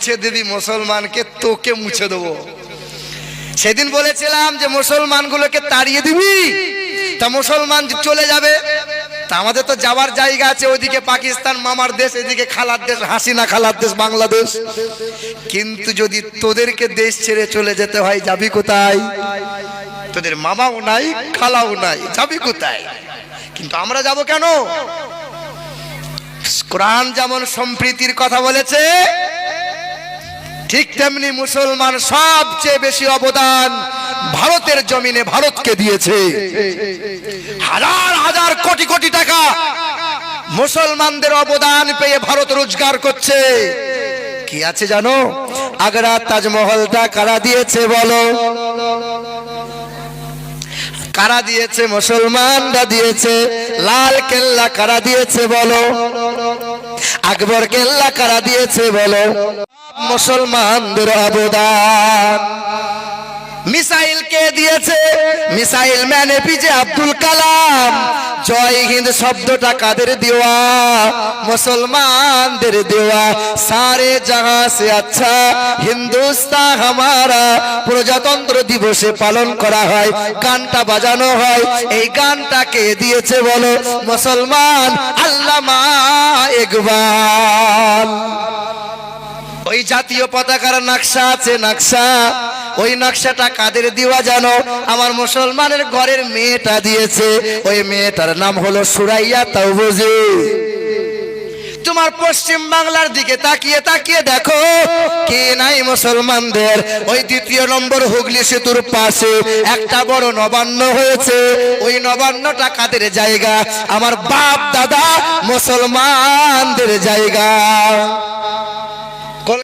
মুছে দিবি মুসলমানকে তোকে মুছে দেবো। সেদিন বলেছিলাম যে, মুসলমানগুলোকে তাড়িয়ে দিবি? তা মুসলমান চলে যাবে, তা আমাদের তো যাওয়ার জায়গা আছে ওইদিকে পাকিস্তান, মামার দেশ, এদিকে খালার দেশ, হাসিনা খালার দেশ, বাংলাদেশ। কিন্তু যদি তোদেরকে দেশ ছেড়ে চলে যেতে হয়, যাবি কোথায়? তোদের মামাও নাই, খালাও নাই, যাবি কোথায়? কিন্তু আমরা যাব কেন? কোরআন যেমন সম্প্রীতির কথা বলেছে ঠিক তেমনি মুসলমান সবচেয়ে বেশি অবদান ভারতের জমিনে ভারতকে দিয়েছে। হাজার হাজার কোটি কোটি টাকা মুসলমানদের অবদান পেয়ে ভারত রোজগার করছে। কি আছে জানো? আগ্রা তাজমহলটা কারা দিয়েছে বলো? কারা দিয়েছে? মুসলমানরা দিয়েছে। লাল কেল্লা কারা দিয়েছে বলো? আকবর কেল্লা কারা দিয়েছে বলো? মুসলমানদের অবদান। মিসাইল কে দিয়েছে? Missile man APJ Abdul Kalam. Jai Hind শব্দটা কাদের দেওয়া? মুসলমানদের দেওয়া। সারে জাহাঁ আচ্ছা হিন্দুস্তান হামারা প্রজাতন্ত্র দিবসে পালন করা হয়, গানটা বাজানো হয়। এই গানটা কে দিয়েছে বলো? মুসলমান আল্লামা ইকবাল ওই জাতীয় পতাকার নকশা আছে নকশা। ওই নকশাটা কাদের দিওয়া জানো? আমার মুসলমানের ঘরের মেয়েটা দিয়েছে। ওই মেয়েটার নাম হলো সুরাইয়া তাও বুঝি তোমার পশ্চিম বাংলার দিকে তাকিয়ে তাকিয়ে দেখো, কে নাই মুসলমানদের? ওই দ্বিতীয় নম্বর হুগলি সেতুর পাশে একটা বড় নবান্ন হয়েছে। ওই নবান্নটা কাদের জায়গা? আমার বাপ দাদা মুসলমানদের জায়গা।